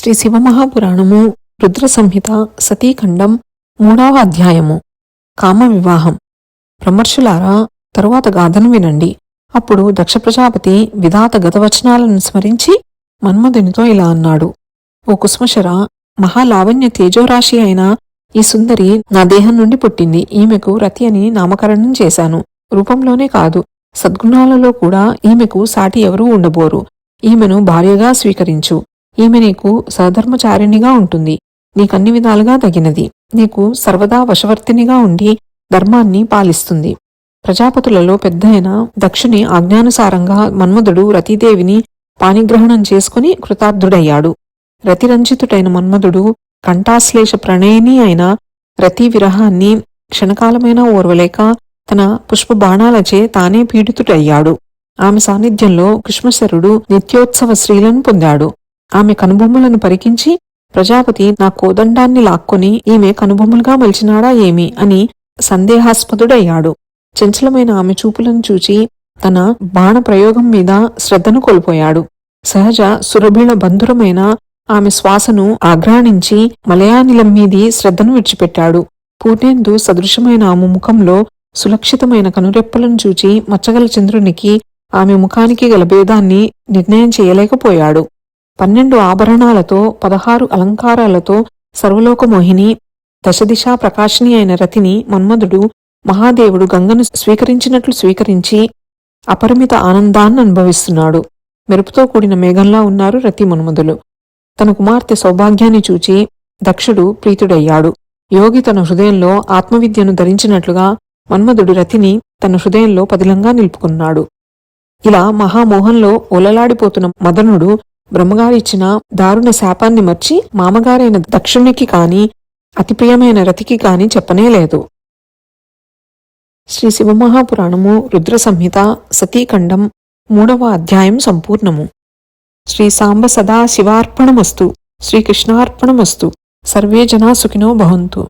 శ్రీ శివమహాపురాణము రుద్ర సంహిత సతీఖండం మూడవ అధ్యాయము కామ వివాహం బ్రహ్మర్షులారా తరువాత గాథను వినండి. అప్పుడు దక్ష ప్రజాపతి విధాత గతవచనాలను స్మరించి మన్మధునితో ఇలా అన్నాడు. ఓ కుస్మశర మహాలావణ్య తేజోరాశి అయిన ఈ సుందరి నా దేహం నుండి పుట్టింది. ఈమెకు రతి అని నామకరణం చేశాను. రూపంలోనే కాదు. సద్గుణాలలో కూడా ఈమెకు సాటి ఎవరూ ఉండబోరు. ఈమెను భార్యగా స్వీకరించు. ఈమె నీకు సధర్మచారిణిగా ఉంటుంది. నీకన్ని విధాలుగా తగినది. నీకు సర్వదా వశవర్తినిగా ఉండి ధర్మాన్ని పాలిస్తుంది. ప్రజాపతులలో పెద్దయిన దక్షుని ఆజ్ఞానుసారంగా మన్మధుడు రతీదేవిని పాణిగ్రహణం చేసుకుని కృతార్థుడయ్యాడు. రతిరంజితుడైన మన్మధుడు కంఠాశ్లేష ప్రణయిని అయిన రతి విరహాన్ని క్షణకాలమైనా ఓర్వలేక తన పుష్ప బాణాలచే తానే పీడితుడయ్యాడు. ఆమె సాన్నిధ్యంలో కృష్ణశరుడు నిత్యోత్సవ శ్రీలను పొందాడు. ఆమె కనుబొమ్మలను పరికించి ప్రజాపతి నా కోదండాన్ని లాక్కొని ఈమె కనుబొమ్మలుగా మలిచినాడా ఏమి? అని సందేహాస్పదుడయ్యాడు. చంచలమైన ఆమె చూపులను చూచి తన బాణ ప్రయోగం మీద శ్రద్ధను కోల్పోయాడు. సహజ సురభిళ బంధురమైన ఆమె శ్వాసను ఆగ్రాణించి మలయానిలం మీది శ్రద్ధను విడిచిపెట్టాడు. పూర్ణేందు సదృశమైన ఆమె ముఖంలో సులక్షితమైన కనురెప్పలను చూచి మచ్చగల చంద్రునికి ఆమె ముఖానికి గల భేదాన్ని నిర్ణయం చేయలేకపోయాడు. పన్నెండు ఆభరణాలతో పదహారు అలంకారాలతో సర్వలోకమోహిని దశదిశా ప్రకాశిని అయిన రతిని మన్మధుడు మహాదేవుడు గంగను స్వీకరించినట్లు స్వీకరించి అపరిమిత ఆనందాన్ని అనుభవిస్తున్నాడు. మెరుపుతో కూడిన మేఘంలా ఉన్నారు రతి మన్మధులు. తన కుమార్తె సౌభాగ్యాన్ని చూచి దక్షుడు ప్రీతుడయ్యాడు. యోగి తన హృదయంలో ఆత్మవిద్యను ధరించినట్లుగా మన్మధుడు రతిని తన హృదయంలో పదిలంగా నిలుపుకున్నాడు. ఇలా మహామోహంలో ఒలలాడిపోతున్న మదనుడు బ్రహ్మగారిచ్చిన దారుణ శాపాన్ని మర్చి మామగారైన దక్షుణ్ణికి కాని అతి ప్రియమైన రతికి కాని చెప్పనేలేదు శ్రీ శివమహాపురాణము రుద్ర సంహిత సతీఖండం మూడవ అధ్యాయం సంపూర్ణము. శ్రీ సాంబ సదా శివార్పణమస్తు శ్రీకృష్ణార్పణమస్తు సర్వే జనా సుఖినో భవంతు.